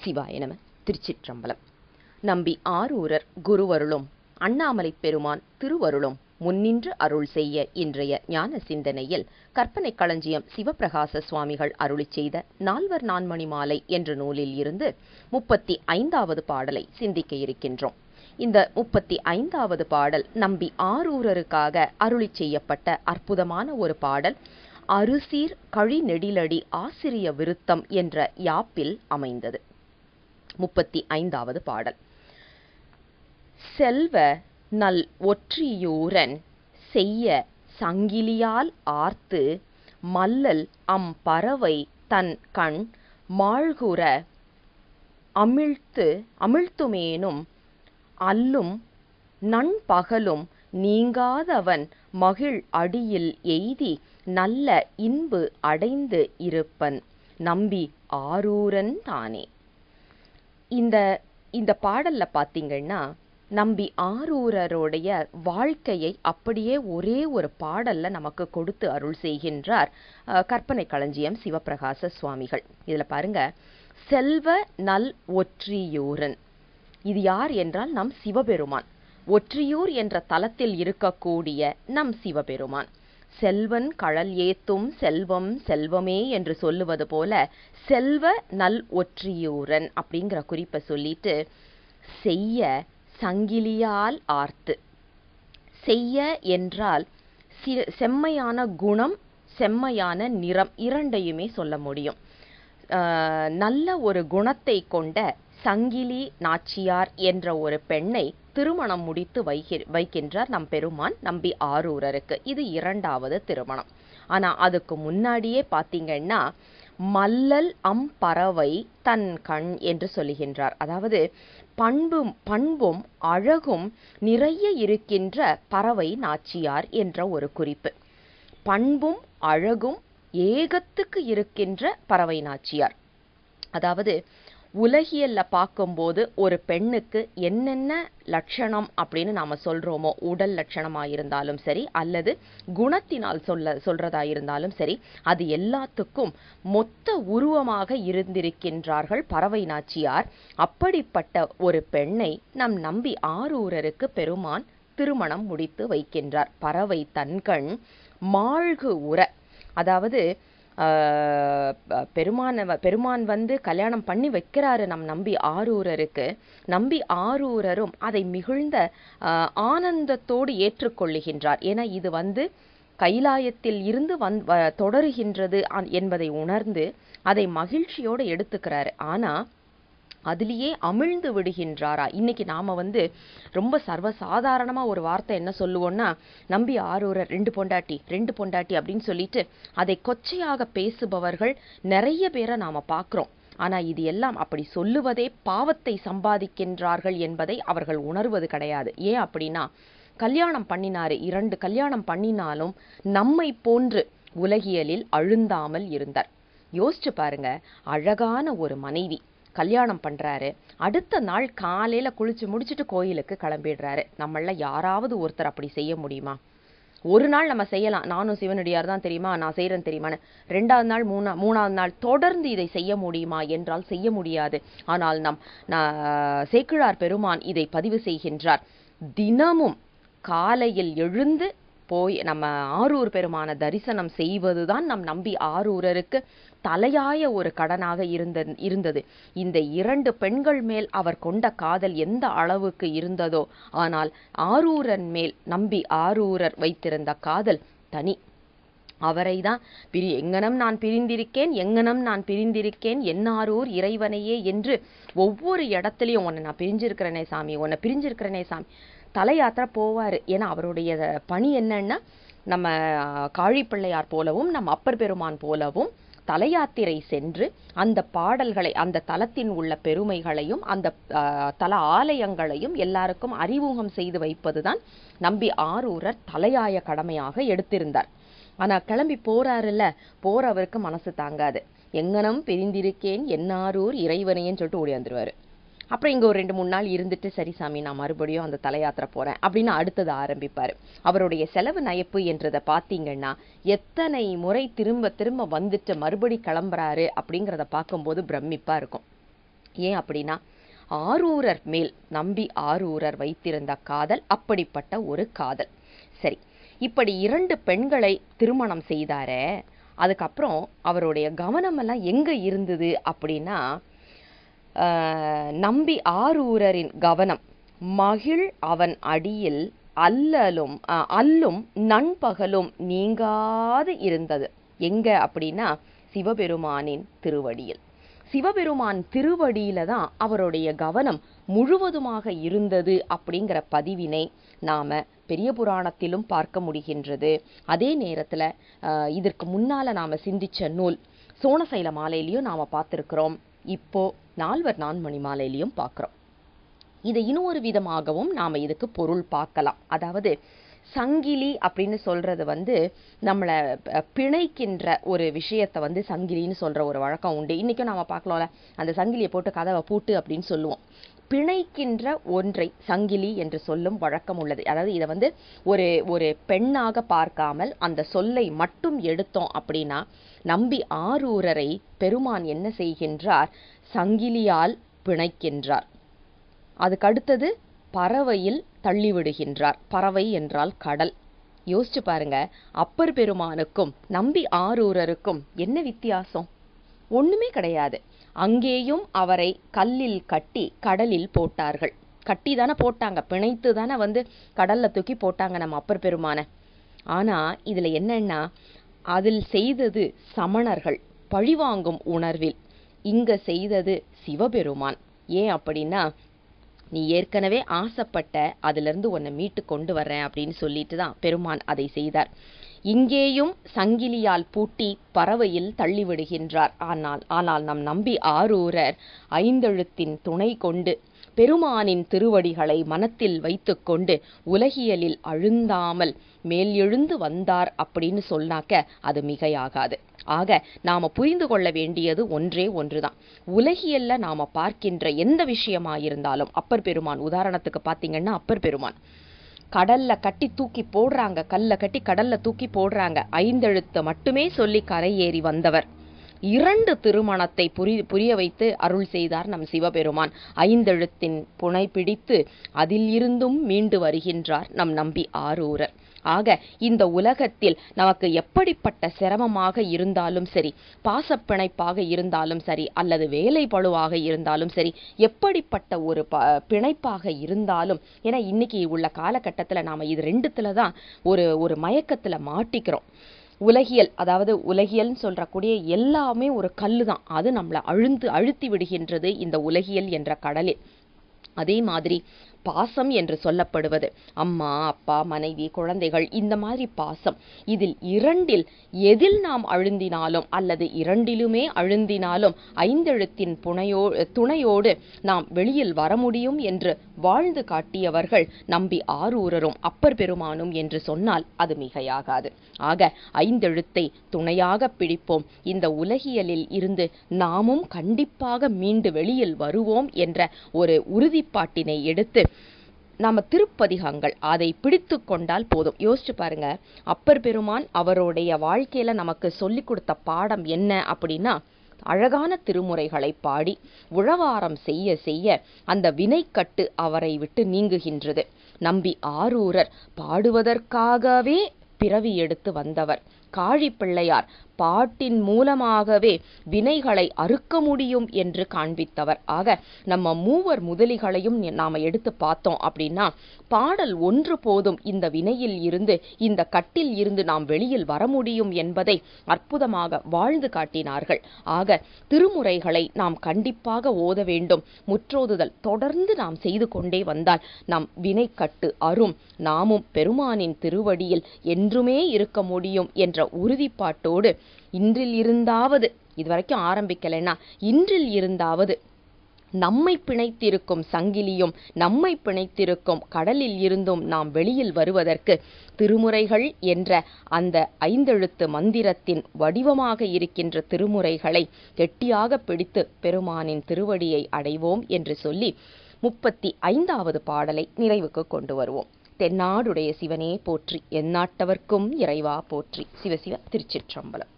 சிவாய நம. திருச்சிற்றம்பலம். நம்பி ஆரூரர் குருவருளும் அண்ணாமலை பெருமான் திருவருளும் முன்னின்று அருள் செய்ய இன்றைய ஞான சிந்தனையில் கற்பனை களஞ்சியம் சிவப்பிரகாச சுவாமிகள் அருளிச் செய்த நால்வர் நான்மணி மாலை என்ற நூலில் இருந்து முப்பத்தி ஐந்தாவது பாடலை சிந்திக்க இருக்கின்றோம். இந்த முப்பத்தி ஐந்தாவது பாடல் நம்பி ஆரூரருக்காக அருளிச் செய்யப்பட்ட அற்புதமான ஒரு பாடல் அருசீர் கழி நெடிலடி ஆசிரிய விருத்தம் என்ற யாப்பில் அமைந்தது. முப்பத்தி ஐந்தாவது பாடல். செல்வ நல் ஒற்றியூரன் செய்ய சங்கிலியால் ஆர்த்து மல்லல் அம் பறவை தன் கண் மாழ்குற அமிழ்த்து அமிழ்த்துமேனும் அல்லும் நண்பகலும் நீங்காதவன் மகிழ் அடியில் எய்தி நல்ல இன்பு அடைந்து இருப்பன். நம்பி ஆரூரன் தானே. இந்த இந்த பாடலில் பார்த்தீங்கன்னா நம்பி ஆரூரருடைய வாழ்க்கையை அப்படியே ஒரே ஒரு பாடல்ல நமக்கு கொடுத்து அருள் செய்கின்றார் கற்பனை களஞ்சியம் சிவப்பிரகாச சுவாமிகள். இதில் பாருங்க செல்வ நல் ஒற்றியூரன். இது யார் என்றால் நம் சிவபெருமான். ஒற்றியூர் என்ற தலத்தில் இருக்கக்கூடிய நம் சிவபெருமான். செல்வன் கழல் ஏத்தும் செல்வம் செல்வமே என்று சொல்லுவது போல செல்வ நல் ஒற்றியூரன் அப்படிங்கிற குறிப்பை சொல்லிட்டு செய்ய சங்கிலியால் ஆர்த்து. செய்ய என்றால் செம்மையான குணம் செம்மையான நிறம் இரண்டையுமே சொல்ல முடியும். நல்ல ஒரு குணத்தை கொண்ட சங்கிலி நாச்சியார் என்ற ஒரு பெண்ணை திருமணம் முடித்து வைக்கின்றார் நம் பெருமான் நம்பி ஆரூரருக்கு. இது இரண்டாவது திருமணம். ஆனா அதுக்கு முன்னாடியே பார்த்தீங்கன்னா மல்லல் அம் பறவை தன் கண் என்று சொல்லுகின்றார் அதாவது பண்பும் பண்பும் அழகும் நிறைய இருக்கின்ற பறவை நாச்சியார் என்ற ஒரு குறிப்பு. பண்பும் அழகும் ஏகத்துக்கு இருக்கின்ற பறவை நாச்சியார். அதாவது உலகியல்ல பார்க்கும்போது ஒரு பெண்ணுக்கு என்னென்ன லட்சணம் அப்படின்னு நாம சொல்றோமோ உடல் லட்சணமா இருந்தாலும் சரி அல்லது குணத்தினால் சொல்ல சொல்றதா இருந்தாலும் சரி அது எல்லாத்துக்கும் மொத்த உருவமாக இருந்திருக்கின்றார்கள் பறவை நாச்சியார். அப்படிப்பட்ட ஒரு பெண்ணை நம் நம்பி ஆரூரருக்கு பெருமான் திருமணம் முடித்து வைக்கின்றார். பறவை தன்கண் மாழ்கு உர. அதாவது பெருமான பெருமான் வந்து கல்யாணம் பண்ணி வைக்கிறாரு நம் நம்பி ஆரூரருக்கு. நம்பி ஆரூரரும் அதை மிகுந்த ஆனந்தத்தோடு ஏற்றுக்கொள்ளுகின்றார். என இது வந்து கைலாயத்தில் இருந்து வந் வ- தொடருகின்றது என்பதை உணர்ந்து அதை மகிழ்ச்சியோடு எடுத்துக்கிறாரு. ஆனால் அதிலேயே அமிழ்ந்து விடுகின்றாரா? இன்னைக்கு நாம் வந்து ரொம்ப சர்வசாதாரணமாக ஒரு வார்த்தை என்ன சொல்லுவோம்னா நம்பி ஆரூரர் ரெண்டு பொண்டாட்டி ரெண்டு பொண்டாட்டி அப்படின்னு சொல்லிட்டு அதை கொச்சையாக பேசுபவர்கள் நிறைய பேரை நாம் பார்க்குறோம். ஆனால் இது எல்லாம் அப்படி சொல்லுவதே பாவத்தை சம்பாதிக்கின்றார்கள் என்பதை அவர்கள் உணர்வது கிடையாது. ஏன் அப்படின்னா கல்யாணம் பண்ணினாரு இரண்டு கல்யாணம் பண்ணினாலும் நம்மை போன்று உலகியலில் அழுந்தாமல் இருந்தார். யோசிச்சு பாருங்க அழகான ஒரு மனைவி. கல்யாணம் பண்றாரு. அடுத்த நாள் காலையில குளிச்சு முடிச்சிட்டு கோயிலுக்கு கிளம்பிடுறாரு. நம்மள யாராவது ஒருத்தர் அப்படி செய்ய முடியுமா? ஒரு நாள் நம்ம செய்யலாம். நானும் சிவனடியார் தான் தெரியுமா? நான் செய்கிறேன் தெரியுமான்னு. ரெண்டாவது நாள் மூணா மூணாவது நாள் தொடர்ந்து இதை செய்ய முடியுமா? என்றால் செய்ய முடியாது. ஆனால் நம் சேக்கிழார் பெருமான் இதை பதிவு செய்கின்றார். தினமும் காலையில் எழுந்து போய் நம்ம ஆரூர் பெருமான தரிசனம் செய்வதுதான் நம் நம்பி ஆரூரருக்கு தலையாய ஒரு கடனாக இருந்த இருந்தது. இந்த இரண்டு பெண்கள் மேல் அவர் கொண்ட காதல் எந்த அளவுக்கு இருந்ததோ ஆனால் ஆரூரன் மேல் நம்பி ஆரூரர் வைத்திருந்த காதல் தனி. அவரை தான் பிரி எங்கனம் நான் பிரிந்திருக்கேன் எங்கனம் நான் பிரிந்திருக்கேன் என்னாரூர் இறைவனையே என்று ஒவ்வொரு இடத்துலையும் உன்னை நான் பிரிஞ்சிருக்கிறேனே சாமி உன்னை பிரிஞ்சிருக்கிறேனே சாமி தலையாத்திர போவார். ஏன்னா அவருடைய பணி என்னன்னா நம்ம காழிப்பிள்ளையார் போலவும் நம்ம அப்பர் பெருமான் போலவும் தலையாத்திரை சென்று அந்த பாடல்களை அந்த தலத்தின் உள்ள பெருமைகளையும் அந்த தல ஆலயங்களையும் எல்லாருக்கும் அறிமுகம் செய்து வைப்பதுதான் நம்பி ஆரூரர் தலையாய கடமையாக எடுத்திருந்தார். ஆனா கிளம்பி போறாருல்ல? போறவருக்கு மனசு தாங்காது. எங்கனம் பிரிந்திருக்கேன் என்னாரூர் இறைவனையன்னு சொல்லிட்டு ஓடியாந்துருவாரு அப்புறம் இங்கே ஒரு ரெண்டு மூணு நாள் இருந்துட்டு சரி சாமி நான் மறுபடியும் அந்த தலையாத்திரை போகிறேன் அப்படின்னு அடுத்தது ஆரம்பிப்பார். அவருடைய செலவு நயப்பு என்றதை பார்த்தீங்கன்னா எத்தனை முறை திரும்ப திரும்ப வந்துட்டு மறுபடி கிளம்புறாரு அப்படிங்கிறத பார்க்கும்போது பிரமிப்பாக இருக்கும். ஏன் அப்படின்னா ஆரூரர் மேல் நம்பி ஆரூரர் வைத்திருந்த காதல் அப்படிப்பட்ட ஒரு காதல். சரி இப்படி இரண்டு பெண்களை திருமணம் செய்தாரே அதுக்கப்புறம் அவருடைய கவனமெல்லாம் எங்கே இருந்தது அப்படின்னா நம்பி ஆரூரரின் கவனம். மகிழ் அவன் அடியில் அல்லலும் அல்லும் நண்பகலும் நீங்காது இருந்தது. எங்க அப்படின்னா சிவபெருமானின் திருவடியில். சிவபெருமான் திருவடியில தான் அவருடைய கவனம் முழுவதுமாக இருந்தது அப்படிங்கிற பதிவினை நாம பெரிய புராணத்திலும் பார்க்க முடிகின்றது. அதே நேரத்துல இதற்கு முன்னால நாம சிந்திச்ச நூல் சோனசைல மாலையிலையும் நாம பார்த்திருக்கிறோம். இப்போ நால்வர் நான்மணி மாலையிலையும் பார்க்குறோம். இதை இன்னொரு விதமாகவும் நாம் இதுக்கு பொருள் பார்க்கலாம். அதாவது சங்கிலி அப்படின்னு சொல்கிறது வந்து நம்மளை பிணைக்கின்ற ஒரு விஷயத்தை வந்து சங்கிலின்னு சொல்கிற ஒரு வழக்கம் உண்டு. இன்றைக்கும் நாம் பார்க்கலாம்ல. அந்த சங்கிலியை போட்டு கதவை பூட்டு அப்படின்னு சொல்லுவோம். பிணைக்கின்ற ஒன்றை சங்கிலி என்று சொல்லும் வழக்கம் உள்ளது. அதாவது இதை வந்து ஒரு ஒரு பெண்ணாக பார்க்காமல் அந்த சொல்லை மட்டும் எடுத்தோம் அப்படின்னா நம்பி ஆரூரரை பெருமான் என்ன செய்கின்றார்? சங்கிலியால் பிணைக்கின்றார். அதுக்கடுத்தது பறவையில் தள்ளிவிடுகின்றார். பறவை என்றால் கடல். யோசிச்சு பாருங்க அப்பர் பெருமானுக்கும் நம்பி ஆரூரருக்கும் என்ன வித்தியாசம்? ஒண்ணுமே கிடையாது. அங்கேயும் அவரை கல்லில் கட்டி கடலில் போட்டார்கள். கட்டி தானே போட்டாங்க. பிணைத்து தானே வந்து கடல்ல தூக்கி போட்டாங்க நம்ம அப்பர் பெருமான. ஆனா இதுல என்னன்னா அதில் செய்தது சமணர்கள் பழிவாங்கும் உணர்வில். இங்க செய்தது சிவபெருமான். ஏன் அப்படின்னா நீ ஏற்கனவே ஆசைப்பட்ட அதிலிருந்து உன்னை மீட்டு கொண்டு வர்றேன் அப்படின்னு சொல்லிட்டு தான் பெருமான் அதை செய்தார். இங்கேயும் சங்கிலியால் பூட்டி பறவையில் தள்ளிவிடுகின்றார். ஆனால் ஆனால் நம் நம்பி ஆரூரர் ஐந்தெழுத்தின் துணை கொண்டு பெருமானின் திருவடிகளை மனத்தில் வைத்துக்கொண்டு உலகியலில் அழுந்தாமல் மேல் எழுந்து வந்தார் அப்படின்னு சொன்னாக்க அது மிகையாகாது. ஆக நாம புரிந்து கொள்ள வேண்டியது ஒன்றே ஒன்றுதான். உலகியல்ல நாம பார்க்கின்ற எந்த விஷயமா இருந்தாலும் அப்பர் பெருமான் உதாரணத்துக்கு பாத்தீங்கன்னா அப்பர் பெருமான். கடல்ல கட்டி தூக்கி போடுறாங்க கல்ல கட்டி கடல்ல தூக்கி போடுறாங்க. ஐந்தெழுத்தை மட்டுமே சொல்லி கரையேறி வந்தவர். இரண்டு திருமணத்தை புரி புரிய வைத்து அருள் செய்தார் நம் சிவபெருமான். ஐந்தெழுத்தின் புனை பிடித்து அதில் இருந்தும் மீண்டு வருகின்றார் நம் நம்பி ஆரூரர். ஆக இந்த உலகத்தில் நமக்கு எப்படிப்பட்ட சிரமமாக இருந்தாலும் சரி பாசப்பிணைப்பாக இருந்தாலும் சரி அல்லது வேலை பழுவாக இருந்தாலும் சரி எப்படிப்பட்ட ஒரு ப பிணைப்பாக இருந்தாலும் ஏன்னா இன்னைக்கு உள்ள காலகட்டத்தில் நாம் இது ரெண்டுத்தில் தான் ஒரு ஒரு மயக்கத்தில் மாட்டிக்கிறோம். உலகியல் அதாவது உலகியல்னு சொல்றக்கூடிய எல்லாமே ஒரு கல் தான் அது நம்மளை அழுந்து அழுத்தி விடுகின்றது இந்த உலகியல் என்ற கடலில். அதே மாதிரி பாசம் என்று சொல்லப்படுவது. அம்மா அப்பா மனைவி குழந்தைகள் இந்த மாதிரி பாசம். இதில் இரண்டில் எதில் நாம் அழுந்தினாலும் அல்லது இரண்டிலுமே அழுந்தினாலும் ஐந்தெழுத்தின் புனையோ துணையோடு நாம் வெளியில் வர முடியும் என்று வாழ்ந்து காட்டியவர்கள் நம்பி ஆரூரரும் அப்பர் பெருமானும் என்று சொன்னால் அது மிகையாகாது. ஆக ஐந்தெழுத்தை துணையாக பிடிப்போம். இந்த உலகியலில் இருந்து நாமும் கண்டிப்பாக மீண்டு வெளியில் வருவோம் என்ற ஒரு உறுதிப்பாட்டினை எடுத்து நாம திருப்பதிகங்கள். அதை பிடித்து கொண்டால் போதும். யோசிச்சு பாருங்க. அப்பர் பெருமான் அவருடைய வாழ்க்கையில நமக்கு சொல்லி கொடுத்த பாடம் என்ன அப்படின்னா அழகான திருமுறைகளை பாடி உழவாரம் செய்ய செய்ய அந்த வினைக்கட்டு அவரை விட்டு நீங்குகின்றது. நம்பி ஆரூரர் பாடுவதற்காகவே பிறவி எடுத்து வந்தவர். காழி பிள்ளையார் பாட்டின் மூலமாகவே வினைகளை அறுக்க முடியும் என்று காண்பித்தவர். ஆக நம்ம மூவர் முதலிகளையும் நாம் எடுத்து பார்த்தோம் அப்படின்னா பாடல் ஒன்று போதும் இந்த வினையில் இருந்து இந்த கட்டில் இருந்து நாம் வெளியில் வர முடியும் என்பதை அற்புதமாக வாழ்ந்து காட்டினார்கள். ஆக திருமுறைகளை நாம் கண்டிப்பாக ஓத வேண்டும். முற்றோதுதல் தொடர்ந்து நாம் செய்து கொண்டே வந்தால் நம் கட்டு அரும். நாமும் பெருமானின் திருவடியில் என்றுமே இருக்க முடியும் என்ற உறுதிப்பாட்டோடு இன்றில் இருந்தாவது. இதுவரைக்கும் ஆரம்பிக்கலைன்னா இன்றில் இருந்தாவது. நம்மை பிணைத்திருக்கும் சங்கிலியும் நம்மை பிணைத்திருக்கும் கடலில் இருந்தும் நாம் வெளியில் வருவதற்கு திருமுறைகள் என்ற அந்த ஐந்தெழுத்து மந்திரத்தின் வடிவமாக இருக்கின்ற திருமுறைகளை கெட்டியாக பிடித்து பெருமானின் திருவடியை அடைவோம் என்று சொல்லி முப்பத்தி ஐந்தாவது பாடலை நிறைவுக்கு கொண்டு வருவோம். தென்னாடுடைய சிவனே போற்றி எந்நாட்டவர்க்கும் இறைவா போற்றி. சிவசிவ திருச்சிற்றம்பலம்.